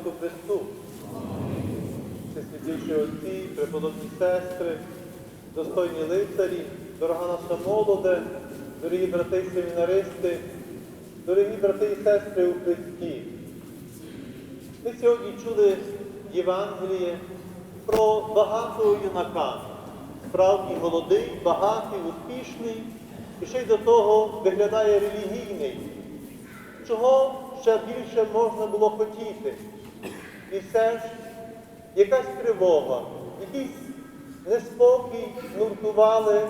Ісусу Христу. Всесвятіші отці, преподобні сестри, достойні лицарі, дорога наша молоде, дорогі брати і семінаристи, дорогі брати і сестри у Христі. Ми сьогодні чули Євангеліє про багатого юнака, справді молодий, багатий, успішний, і ще й до того виглядає релігійний. Чого ще більше можна було хотіти? І все ж якась тривога, якийсь неспокій нуртували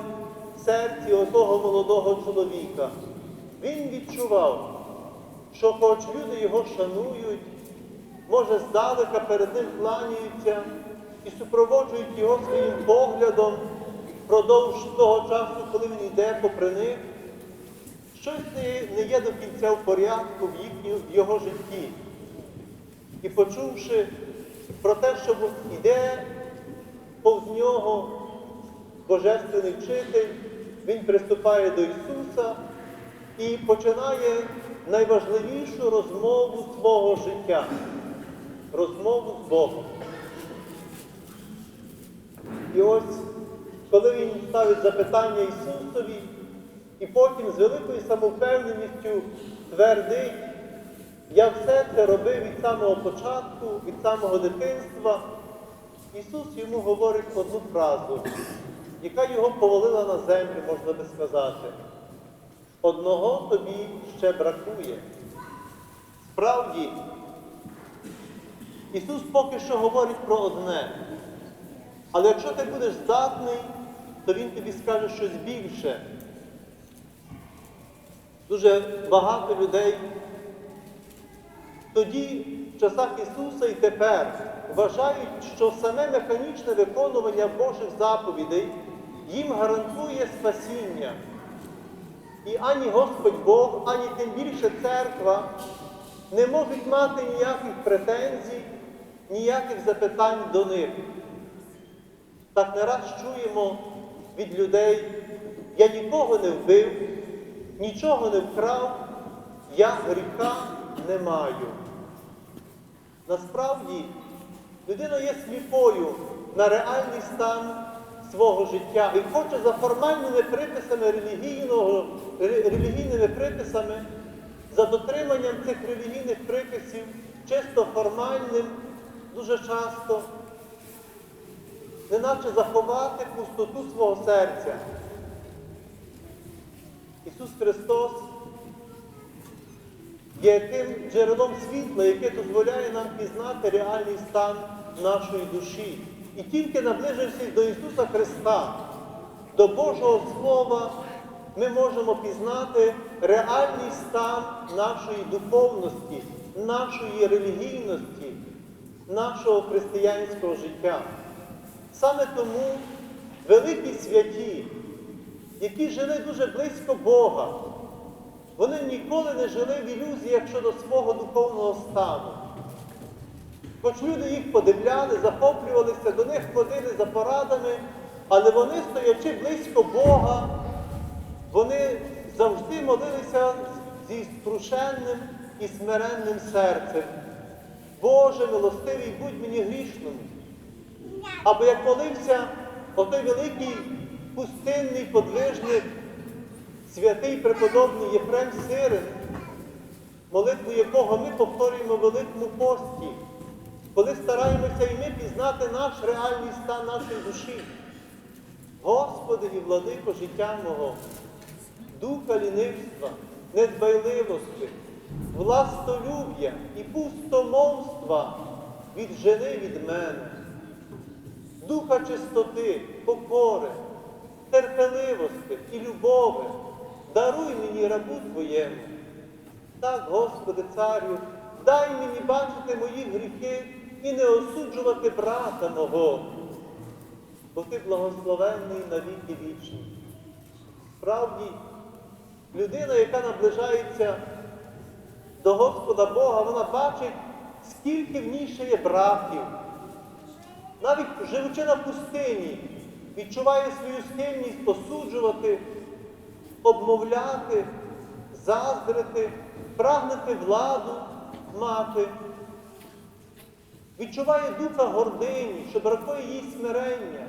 в серці отого молодого чоловіка. Він відчував, що хоч люди його шанують, може, здалека перед ним кланяються і супроводжують його своїм поглядом впродовж того часу, коли він йде попри них, щось не, є до кінця в порядку в, їхню, в його житті. І почувши про те, що йде повз нього Божественний вчитель, він приступає до Ісуса і починає найважливішу розмову свого життя розмову з Богом. І ось, коли він ставить запитання Ісусові, і потім з великою самовпевненістю твердить, я все це робив від самого початку, від самого дитинства, Ісус йому говорить одну фразу, яка його повалила на землю, можна би сказати. Одного тобі ще бракує. Справді, Ісус поки що говорить про одне. Але якщо ти будеш здатний, то Він тобі скаже щось більше. Дуже багато людей тоді, в часах Ісуса і тепер, вважають, що саме механічне виконування Божих заповідей їм гарантує спасіння. І ані Господь Бог, ані тим більше церква не можуть мати ніяких претензій, ніяких запитань до них. Так не раз чуємо від людей, я нікого не вбив, нічого не вкрав, я гріха не маю. Насправді, людина є сліпою на реальний стан свого життя і хоче за формальними приписами релігійного, релігійними приписами, за дотриманням цих релігійних приписів, чисто формальним, дуже часто, неначе заховати пустоту свого серця. Ісус Христос є тим джерелом світла, яке дозволяє нам пізнати реальний стан нашої душі. І тільки наближившись до Ісуса Христа, до Божого Слова, ми можемо пізнати реальний стан нашої духовності, нашої релігійності, нашого християнського життя. Саме тому великі святі, які жили дуже близько Бога, вони ніколи не жили в ілюзіях щодо свого духовного стану. Хоч люди їх подивляли, захоплювалися, до них ходили за порадами, але вони, стоячи близько Бога, вони завжди молилися зі струшенним і смиренним серцем. Боже, милостивий, будь мені грішному. Або як молився отой великий пустинний подвижник, святий преподобний Єфрем Сирин, молитву якого ми повторюємо Великому пості, коли стараємося і ми пізнати наш реальний стан нашої душі. Господи і владико життя мого, духа лінивства, недбайливості, властолюб'я і пустомовства віджени від мене, духа чистоти, покори, терпеливості і любови, даруй мені рабу Твоєму. Так, Господи, Царю, дай мені бачити мої гріхи і не осуджувати брата мого, бо ти благословенний на віки вічні. Справді, людина, яка наближається до Господа Бога, вона бачить, скільки в ній ще є братів. Навіть живучи на пустині, відчуває свою схильність осуджувати, обмовляти, заздрити, прагнути владу мати. відчуває духа гордині, що бракує їй смирення,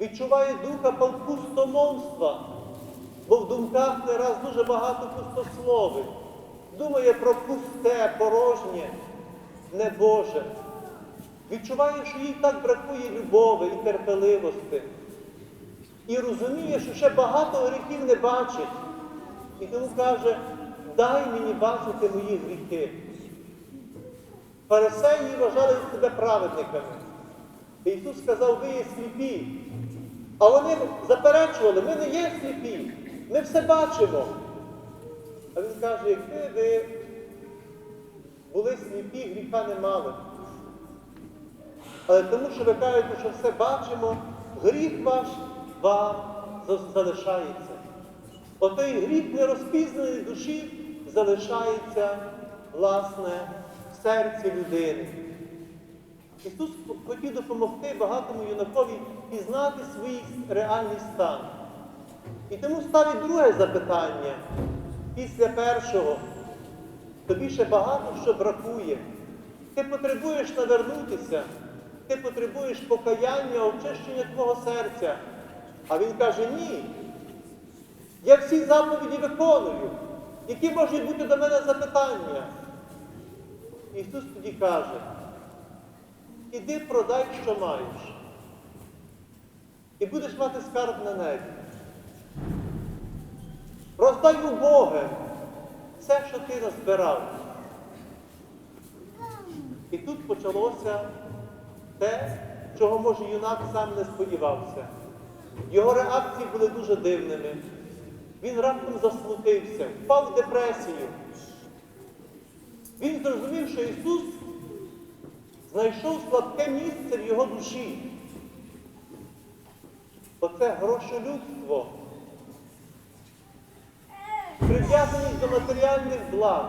відчуває духа пустомовства, бо в думках не раз дуже багато пустослови. Думає про пусте, порожнє, небоже. Відчуває, що їй так бракує любові і терпеливості. І розуміє, що ще багато гріхів не бачить. І тому каже, дай мені бачити мої гріхи. Фарисеї вважали себе праведниками. І Ісус сказав, ви є сліпі. А вони заперечували, ми не є сліпі, ми все бачимо. А він каже, якби ви були сліпі, гріха не мали. Але тому, що ви кажете, що все бачимо, гріх ваш вам залишається. Отой гріх нерозпізнаний душі залишається, власне, в серці людини. Ісус хотів допомогти багатому юнакові пізнати свій реальний стан. І тому ставить друге запитання після першого. Тобі ще багато що бракує. Ти потребуєш навернутися, ти потребуєш покаяння, очищення твого серця. А він каже, ні. Я всі заповіді виконую. Які можуть бути до мене запитання? Ісус тоді каже, іди продай, що маєш. І будеш мати скарб на небі. Роздай у Бога все, що ти назбирав. І тут почалося те, чого, може, юнак сам не сподівався. Його реакції були дуже дивними. Він раптом заслутився, впав в депресію. Він зрозумів, що Ісус знайшов слабке місце в його душі. Оце грошолюбство, прив'язаність до матеріальних благ,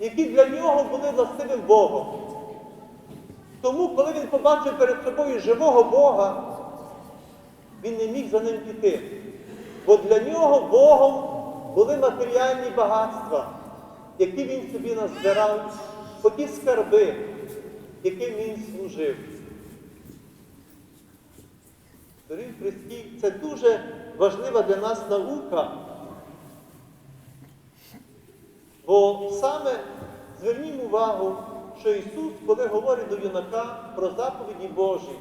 які для нього були властивим Богом. Тому, коли він побачив перед собою живого Бога, він не міг за ним піти. Бо для нього Богом були матеріальні багатства, які він собі назбирав, оті скарби, яким він служив. Дорогі Христі, це дуже важлива для нас наука. Бо саме звернімо увагу, що Ісус, коли говорить до юнака про заповіді Божі,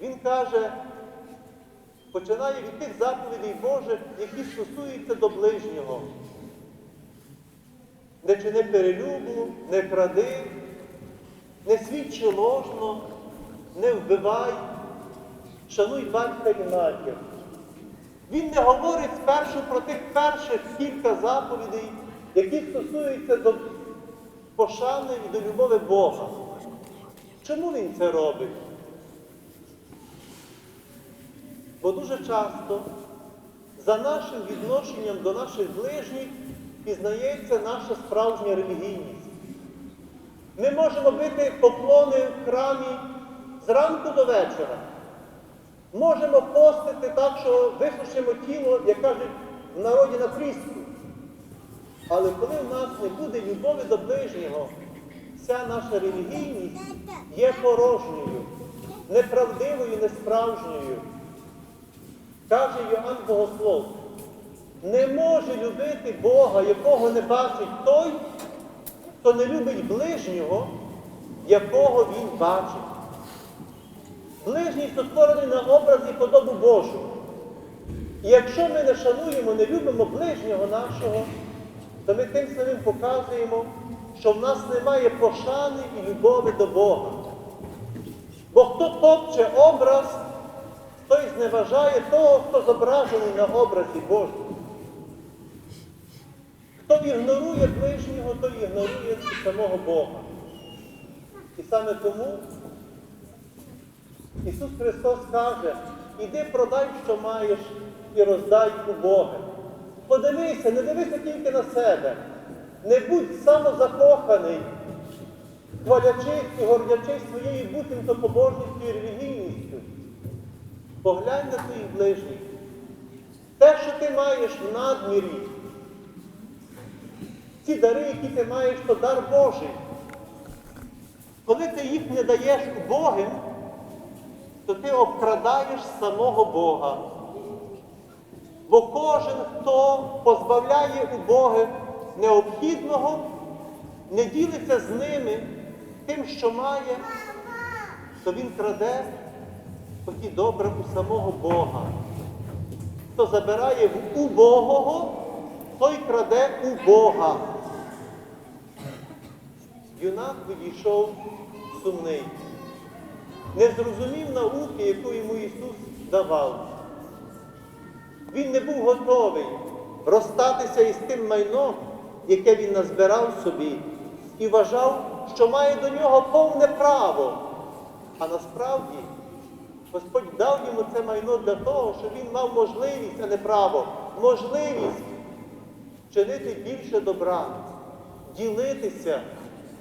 Він каже, починає від тих заповідей Божих, які стосуються до ближнього. Не чини перелюбу, не кради, не свідчи ложно, не вбивай, шануй батька і матір. Він не говорить спершу про тих перших кілька заповідей, які стосуються до пошани і до любові Бога. Чому він це робить? Бо дуже часто за нашим відношенням до наших ближніх пізнається наша справжня релігійність. Ми можемо бити поклони в храмі зранку до вечора. Можемо постити так, що висушимо тіло, як кажуть в народі на пріску. Але коли в нас не буде любові до ближнього, вся наша релігійність є порожньою, неправдивою, несправжньою. Каже Йоанн Богослов, не може любити Бога, якого не бачить той, хто не любить ближнього, якого він бачить. Ближній створений на образ і подобу Божу. І якщо ми не шануємо, не любимо ближнього нашого, то ми тим самим показуємо, що в нас немає пошани і любові до Бога. Бо хто топче образ, той зневажає того, хто зображений на образі Божому. Хто ігнорує ближнього, той ігнорує самого Бога. І саме тому Ісус Христос каже, іди продай, що маєш, і роздай у Бога. Подивися, не дивися тільки на себе. Не будь самозакоханий, хвалячись і гордячись своєю буцімто побожністю і релігійністю. Поглянь на твоїх ближніх. Те, що ти маєш в надмірі, ці дари, які ти маєш, то дар Божий. Коли ти їх не даєш убогим, то ти обкрадаєш самого Бога. Бо кожен, хто позбавляє убогих необхідного, не ділиться з ними тим, що має, то він краде тоді добре у самого Бога. Хто забирає в убогого, той краде у Бога. Юнак відійшов сумний, не зрозумів науки, яку йому Ісус давав. Він не був готовий розстатися із тим майном, яке він назбирав собі, і вважав, що має до нього повне право. А насправді Господь дав йому це майно для того, щоб він мав можливість, а не право, можливість чинити більше добра, ділитися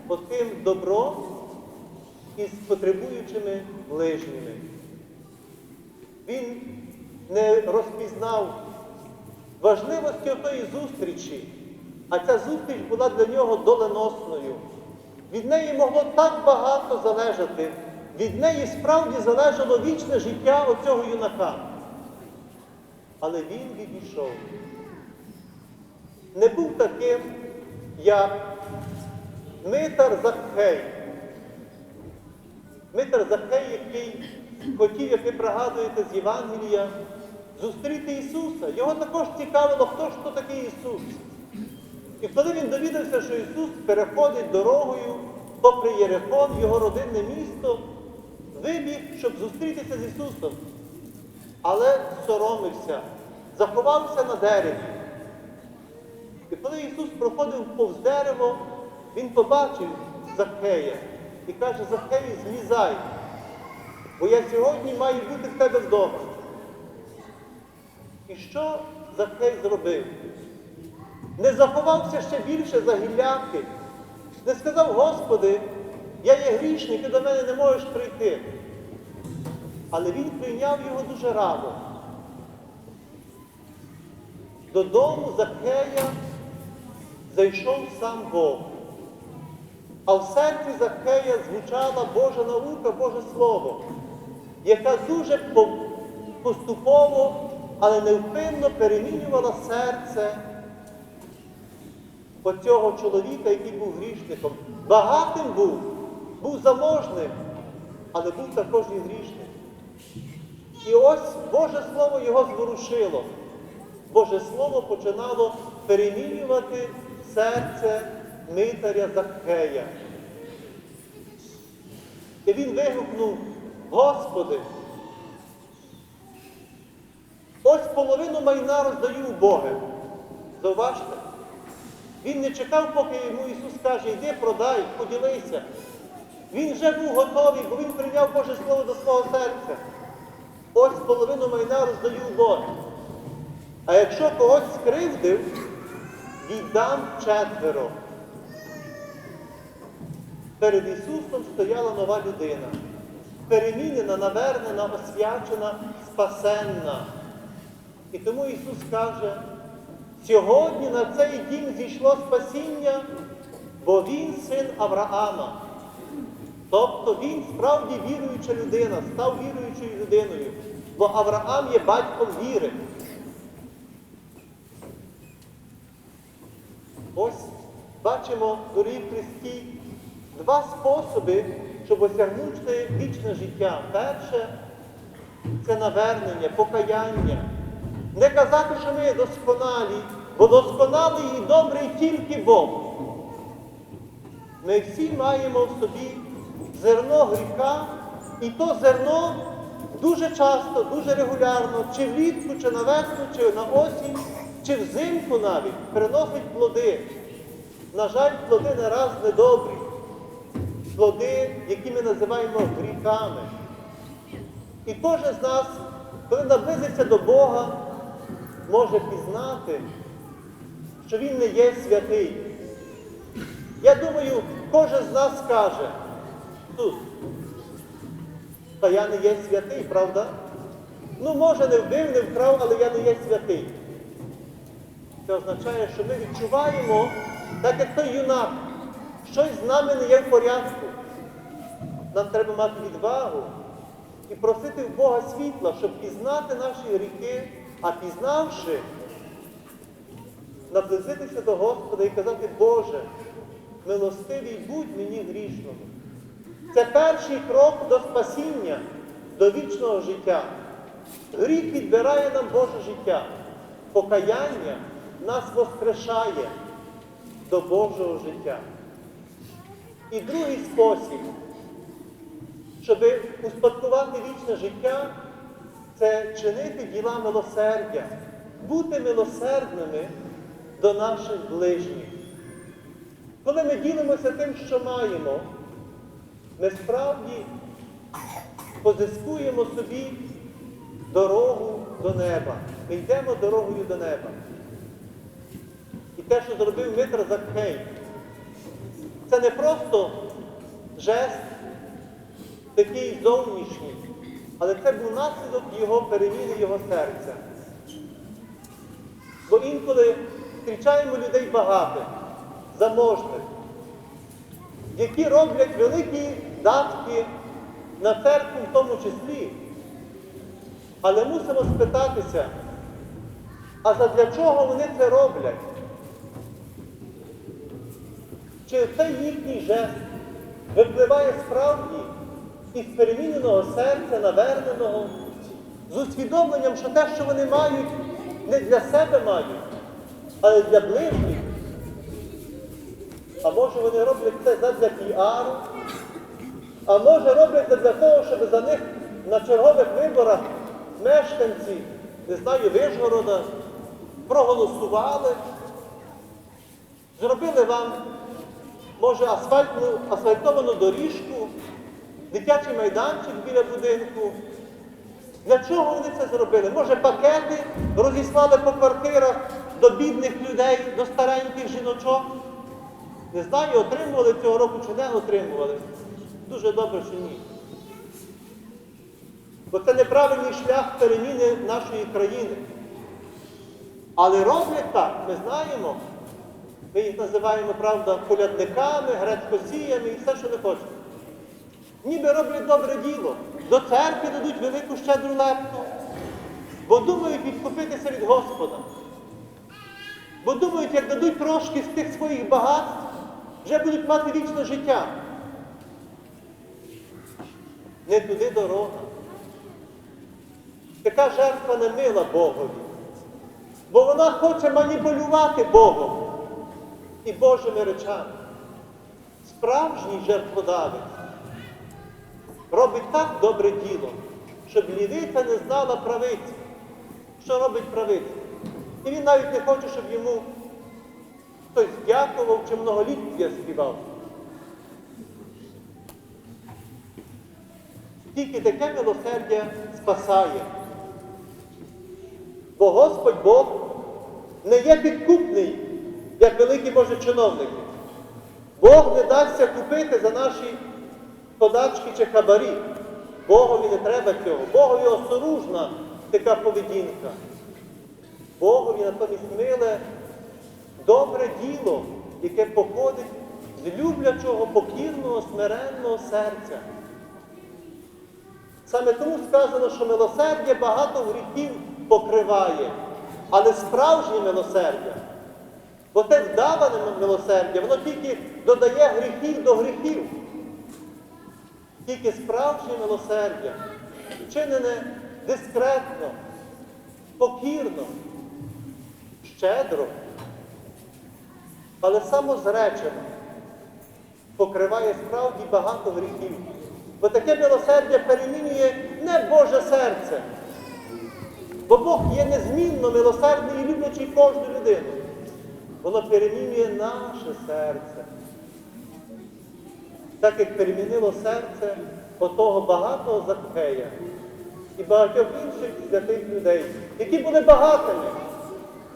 отим добром із потребуючими ближніми. Він не розпізнав важливості тої зустрічі, а ця зустріч була для нього доленосною. Від неї могло так багато залежати. Від неї справді залежало вічне життя оцього юнака. Але він відійшов. Не був таким, як Митар Захей. Митар Захей, який хотів, як ви пригадуєте з Євангелія, зустріти Ісуса. Його також цікавило, хто ж то такий Ісус. І коли він довідався, що Ісус переходить дорогою попри Єрехон, його родинне місто, вибіг, щоб зустрітися з Ісусом. Але соромився, заховався на дереві. І коли Ісус проходив повз дерево, Він побачив Захея і каже, Захею, злізай, бо я сьогодні маю бути в тебе вдома. І що Захей зробив? Не заховався ще більше за гілляки, не сказав, Господи, я є грішник, ти до мене не можеш прийти. Але він прийняв його дуже радо. Додому Захея зайшов сам Бог. А в серці Захея звучала Божа наука, Боже Слово, яка дуже поступово, але невпинно перемінювала серце оцього чоловіка, який був грішником. Багатим був, був заможним, але був також і грішним. І ось Боже Слово його зворушило. Боже Слово починало перемінювати серце митаря Захея. І він вигукнув, Господи, ось половину майна роздаю у Бога. Зауважте, він не чекав, поки йому Ісус каже, йди продай, поділися. Він вже був готовий, бо він прийняв Боже Слово до свого серця. Ось половину майна роздаю у А якщо когось скривдив, віддам четверо. Перед Ісусом стояла нова людина, перемінена, навернена, освячена, спасенна. І тому Ісус каже, сьогодні на цей дім зійшло спасіння, бо Він син Авраама. Тобто він справді віруюча людина, став віруючою людиною, бо Авраам є батьком віри. Ось бачимо, дорогі Христі, два способи, щоб осягнути вічне життя. Перше це навернення, покаяння. Не казати, що ми досконалі, бо досконалий і добрий тільки Бог. Ми всі маємо в собі зерно гріха, і то зерно дуже часто, дуже регулярно, чи влітку, чи на весну, чи на осінь, чи взимку навіть приносить плоди. На жаль, плоди не раз недобрі. Плоди, які ми називаємо гріхами. І кожен з нас, коли наблизиться до Бога, може пізнати, що Він не є святий. Я думаю, кожен з нас скаже тут, та я не є святий, правда? Ну, може, не вбив, не вкрав, але я не є святий. Це означає, що ми відчуваємо, так як той юнак, щось з нами не є в порядку. нам треба мати відвагу і просити в Бога світла, щоб пізнати наші гріхи, а пізнавши, наблизитися до Господа і казати, Боже, милостивий будь мені грішному. Це перший крок до спасіння, до вічного життя. Гріх відбирає нам Боже життя. Покаяння нас воскрешає до Божого життя. І другий спосіб, щоб успадкувати вічне життя, це чинити діла милосердя, бути милосердними до наших ближніх. Коли ми ділимося тим, що маємо, ми справді позискуємо собі дорогу до неба. Ми йдемо дорогою до неба. І те, що зробив Митр Закхей, це не просто жест такий зовнішній, але це був наслідок його переміни його серця. Бо інколи зустрічаємо людей багатих, заможних, які роблять великі датки на церкву в тому числі. Але мусимо спитатися, а задля чого вони це роблять? Чи цей їхній жест випливає справді із переміненого серця, наверненого, з усвідомленням, що те, що вони мають, не для себе мають, але для ближніх. А може вони роблять це задля піару, а може роблять для того, щоб за них на чергових виборах мешканці, не знаю, Вишгорода, проголосували, зробили вам, може, асфальтну, асфальтовану доріжку, дитячий майданчик біля будинку. Для чого вони це зробили? Може, пакети розіслали по квартирах до бідних людей, до стареньких жіночок? Не знаю, отримували цього року чи не отримували. Дуже добре, що ні. Бо це неправильний шлях переміни нашої країни. Але роблять так, ми знаємо. Ми їх називаємо, правда, колядниками, грецькосіями і все, що не хочете. Ніби роблять добре діло. До церкви дадуть велику щедру лепту, бо думають відкупитися від Господа. Бо думають, як дадуть трошки з тих своїх багатств, вже будуть мати вічне життя. Не туди дорога. Така жертва не мила Богові. Бо вона хоче маніпулювати Богом і Божими речами. Справжній жертводавець робить так добре діло, щоб лівиця не знала правиці, що робить правиця. І він навіть не хоче, щоб йому хтось дякував чи многоліття співав. Тільки таке милосердя спасає. Бо Господь Бог не є підкупний, як великі Божі чиновники. Бог не дасться купити за наші подачки чи хабарі. Богові не треба цього. Богові осоружна така поведінка. Богові натомість миле добре діло, яке походить з люблячого, покірного, смиренного серця. Саме тому сказано, що милосердя багато гріхів покриває, але справжнє милосердя. Бо те вдаване милосердя, воно тільки додає гріхів до гріхів. Тільки справжнє милосердя, вчинене дискретно, покірно, щедро, але самозречено, покриває справді багато гріхів. Бо таке милосердя перемінює не Боже серце. Бо Бог є незмінно милосердний і люблячий кожну людину. Воно перемінює наше серце. Так як перемінило серце отого багатого Закхея і багатьох інших святих людей, які були багатими,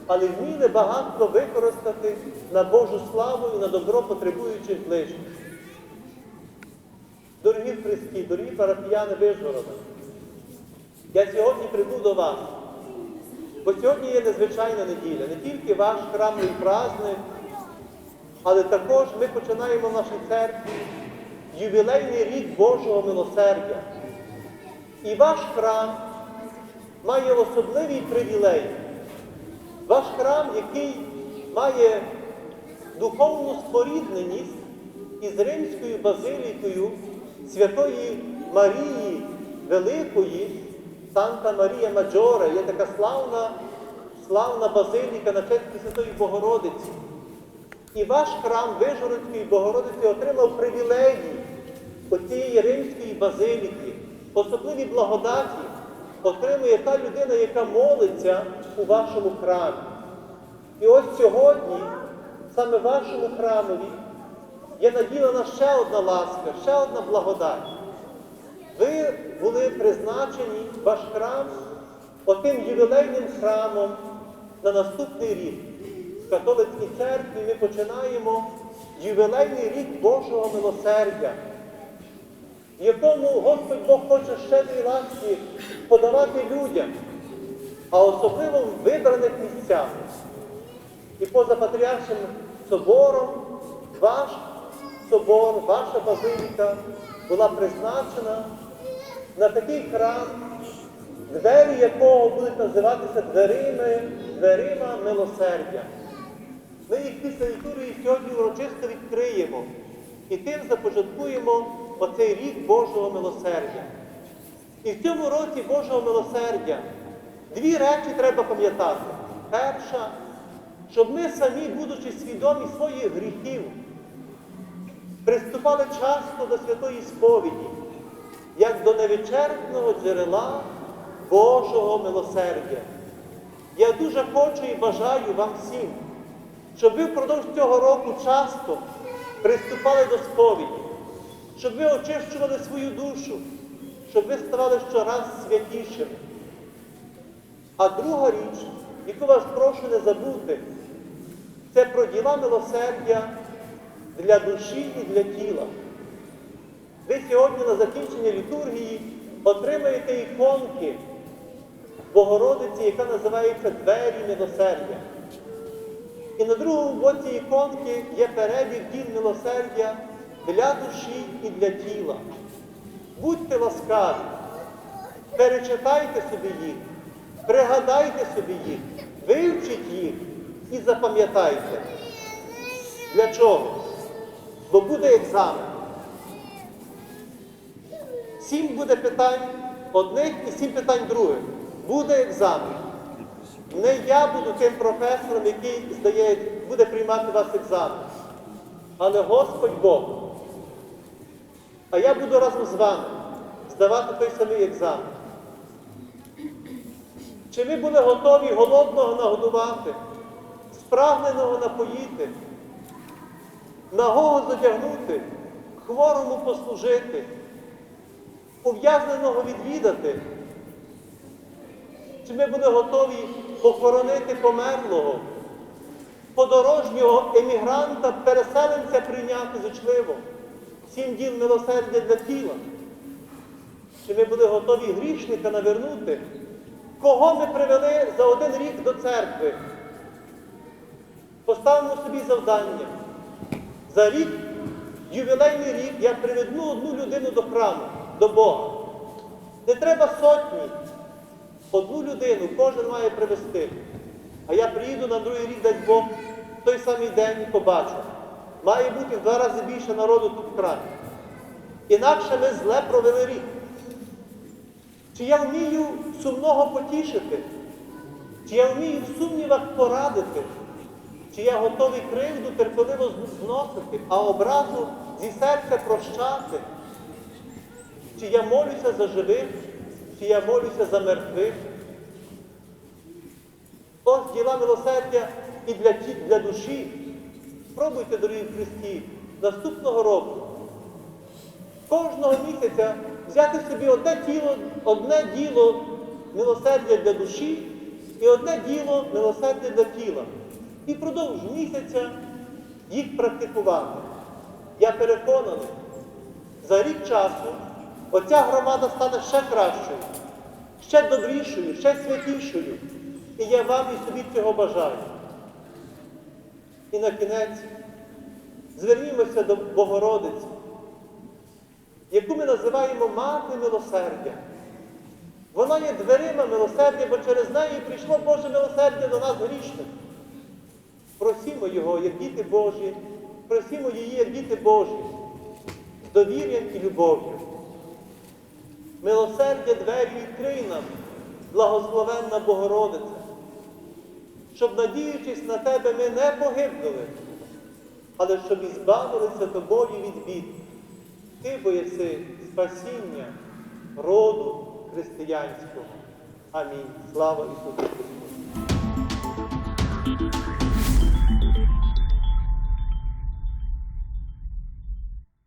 але вміли багатство використати на Божу славу і на добро потребуючих ближніх. Дорогі Христі, дорогі парафіяни Вижгорода, я сьогодні прибув до вас, бо сьогодні є незвичайна неділя, не тільки ваш храмовий праздник, але також ми починаємо в нашій церкві ювілейний рік Божого милосердя. І ваш храм має особливий привілей. Ваш храм, який має духовну спорідненість із Римською базилікою Святої Марії Великої, Санта Марія Маджора, є така славна, славна базиліка на честь Святої Богородиці. І ваш храм Вижгородської Богородиці отримав привілегії оцієї римської базиліки, особливі благодаті отримує та людина, яка молиться у вашому храмі. І ось сьогодні, саме вашому храмові, є наділена ще одна ласка, ще одна благодать. Ви були призначені, ваш храм, отим ювілейним храмом на наступний рік. В католицькій церкві ми починаємо ювілейний рік Божого милосердя, в якому Господь Бог хоче щедрі ласки подавати людям, а особливо в вибраних місцях. І поза патріаршим собором ваш собор, ваша базиліка була призначена на такий храм, двері якого будуть називатися дверима, дверима милосердя. Ми їх після літургії сьогодні урочисто відкриємо і тим започаткуємо оцей рік Божого милосердя. І в цьому році Божого милосердя дві речі треба пам'ятати. Перша, щоб ми самі, будучи свідомі своїх гріхів, приступали часто до святої сповіді, як до невичерпного джерела Божого милосердя. Я дуже хочу і бажаю вам всім, щоб ви впродовж цього року часто приступали до сповіді, щоб ви очищували свою душу, щоб ви ставали щораз святішими. А друга річ, яку вас прошу не забути, це про діла милосердя для душі і для тіла. Ви сьогодні на закінчення літургії отримаєте іконки Богородиці, яка називається Двері милосердя. І на другому боці іконки є перебіг діл милосердя для душі і для тіла. Будьте ласкаві, перечитайте собі їх, пригадайте собі їх, вивчіть їх і запам'ятайте. Для чого? Бо буде екзамен. Сім буде питань одних і сім питань других. Буде екзамен. Не я буду тим професором, який здає, буде приймати вас екзамен, але Господь Бог. А я буду разом з вами здавати той самий екзамен. Чи ви були готові голодного нагодувати, спрагненого напоїти, нагого задягнути, хворому послужити, ув'язненого відвідати? Чи ми були готові похоронити померлого, подорожнього емігранта, переселенця прийняти зучливо, сім діл милосердя для тіла? Чи ми були готові грішника навернути? Кого ми привели за один рік до церкви? Поставимо собі завдання. За рік, ювілейний рік, я приведу одну людину до храму, до Бога. Не треба сотні. Одну людину кожен має привезти. А я приїду на другий рік, дасть Бог, в той самий день і побачу. Має бути в два рази більше народу тут в храмі. Інакше ми зле провели рік. Чи я вмію сумного потішити? Чи я вмію в сумнівах порадити? Чи я готовий кривду терпеливо зносити, а образу зі серця прощати? Чи я молюся за живих, чи я молюся за мертвих? Ось діла милосердя і для, для душі. Спробуйте, дорогі Христі, наступного року кожного місяця взяти собі одне тіло, одне діло милосердя для душі і одне діло милосердя для тіла. І впродовж місяця їх практикувати. Я переконаний, за рік часу оця громада стане ще кращою, ще добрішою, ще святішою. І я вам і собі цього бажаю. І на кінець звернімося до Богородиці. яку ми називаємо мати милосердя. Вона є дверима милосердя, бо через неї прийшло Боже милосердя до нас грішних. Просімо Його, як діти Божі, просімо її, як діти Божі, з довір'ям і любов'ю. Милосердя двері відкрий нам, благословенна Богородиця, щоб, надіючись на тебе, ми не погибнули, але щоб і збавилися тобою від бід. Ти бо єси спасіння роду християнського. Амінь. Слава Ісусу Христу!